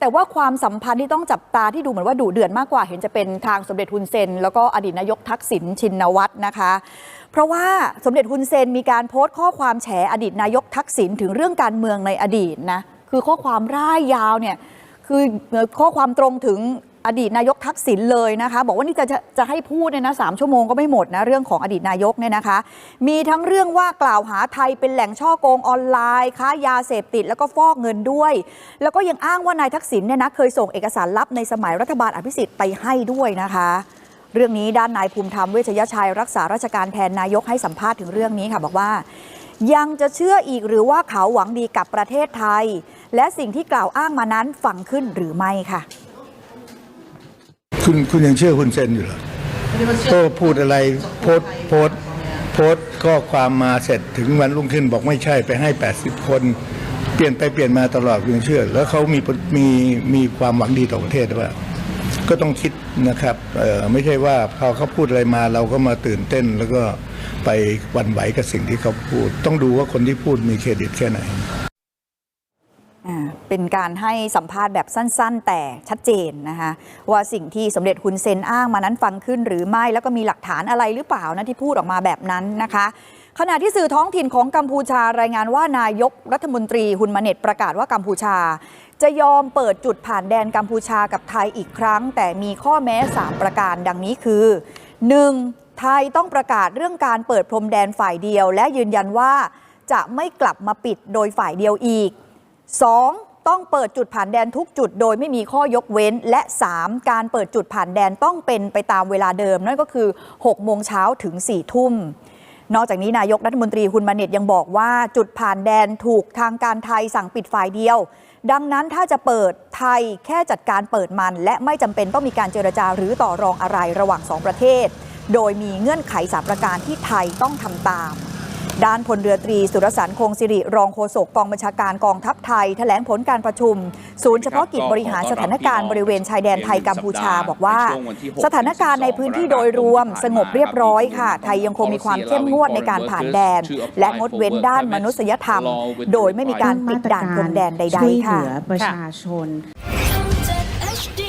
แต่ว่าความสัมพันธ์ที่ต้องจับตาที่ดูเหมือนว่าดุเดือดมากกว่า เห็นจะเป็นทางสมเด็จฮุนเซน แล้วก็อดีตนายกทักษิณชินวัตรนะคะ เพราะว่าสมเด็จฮุนเซนมีการโพสต์ข้อความแฉอดีตนายกทักษิณถึงเรื่องการเมืองในอดีตนะคือข้อความร่ายยาวเนี่ยคือข้อความตรงถึง อดีตนายกทักษิณเลยนะคะ บอกว่านี่จะจะจะให้พูดเนี่ยนะสามชั่วโมงก็ไม่หมดนะเรื่องของอดีตนายกเนี่ยนะคะ มีทั้งเรื่องว่ากล่าวหาไทยเป็นแหล่งช่อโกงออนไลน์ค้ายาเสพติดแล้วก็ฟอกเงินด้วย แล้วก็ยังอ้างว่านายทักษิณเนี่ยนะเคยส่งเอกสารลับในสมัยรัฐบาลอภิสิทธิ์ไปให้ด้วยนะคะ เรื่องนี้ด้านนายภูมิธรรมเวชยชัยรักษาราชการแทนนายกให้สัมภาษณ์ถึงเรื่องนี้ค่ะบอกว่ายังจะเชื่ออีกหรือว่าเขาหวังดีกับประเทศไทย และสิ่งที่กล่าวอ้างมานั้นฝังขึ้นหรือไม่ค่ะ คุณคุณยังเชื่อคุณเซนอยู่เหรอก็พูดอะไรโพสต์โพสต์โพสต์ข้อความมาเสร็จถึงวันรุ่งขึ้นบอกไม่ใช่ไปให้ 80 คน เปลี่ยนไปเปลี่ยนมาตลอดคุณยังเชื่อ แล้วเขามีมีมีความหวังดีต่อประเทศหรือเปล่าก็ต้องคิดนะครับเอ่อไม่ใช่ว่าพอเขาพูดอะไรมาเราก็มาตื่นเต้น แล้วก็ไปหวันไหวกับสิ่งที่เขาพูด ต้องดูว่าคนที่พูดมีเครดิตแค่ไหนอ่า เป็นการให้สัมภาษณ์แบบสั้น ๆ แต่ชัดเจนนะคะว่าสิ่งที่สมเด็จฮุนเซนอ้างมานั้นฟังขึ้นหรือไม่แล้วก็มีหลักฐานอะไรหรือเปล่านะที่พูดออกมาแบบนั้นนะคะขณะที่สื่อท้องถิ่นของกัมพูชารายงานว่านายกรัฐมนตรีฮุนมาเน็ตประกาศว่ากัมพูชา จะยอมเปิดจุดผ่านแดนกัมพูชากับไทยอีกครั้ง แต่มีข้อแม้ 3 ประการดังนี้คือ 1. ไทยต้องประกาศเรื่องการเปิดพรมแดนฝ่ายเดียว และยืนยันว่าจะไม่กลับมาปิดโดยฝ่ายเดียวอีก 2. ต้องเปิดจุดผ่านแดนทุกจุดโดยไม่มีข้อยกเว้น และ 3. การเปิดจุดผ่านแดนต้องเป็นไปตามเวลาเดิม นั่นก็คือ 6 โมงเช้าถึง 4 ทุ่ม นอกจากนี้นายกรัฐมนตรีคุณมาเน็ตยังบอกว่าจุดผ่านแดนถูกทางการไทยสั่งปิดฝ่ายเดียว ดังนั้นถ้าจะเปิดไทยแค่จัดการเปิดมัน และไม่จำเป็นต้องมีการเจรจาหรือต่อรองอะไรระหว่างสองประเทศ โดยมีเงื่อนไขสามประการที่ไทยต้องทำตาม ด้านพลเรือตรีสุรสารคงสิริรองโฆษกกองบัญชาการกองทัพไทย แถลงผลการประชุม ศูนย์เฉพาะกิจบริหารสถานการณ์บริเวณชายแดนไทยกัมพูชาบอกว่า สถานการณ์ในพื้นที่โดยรวมสงบเรียบร้อยค่ะ ไทยยังคงมีความเข้มงวดในการผ่านแดน และงดเว้นด้านมนุษยธรรม โดยไม่มีการปิดด่านพรมแดนใดช่วยๆเหค่ะลือประชาชนทำจาก HD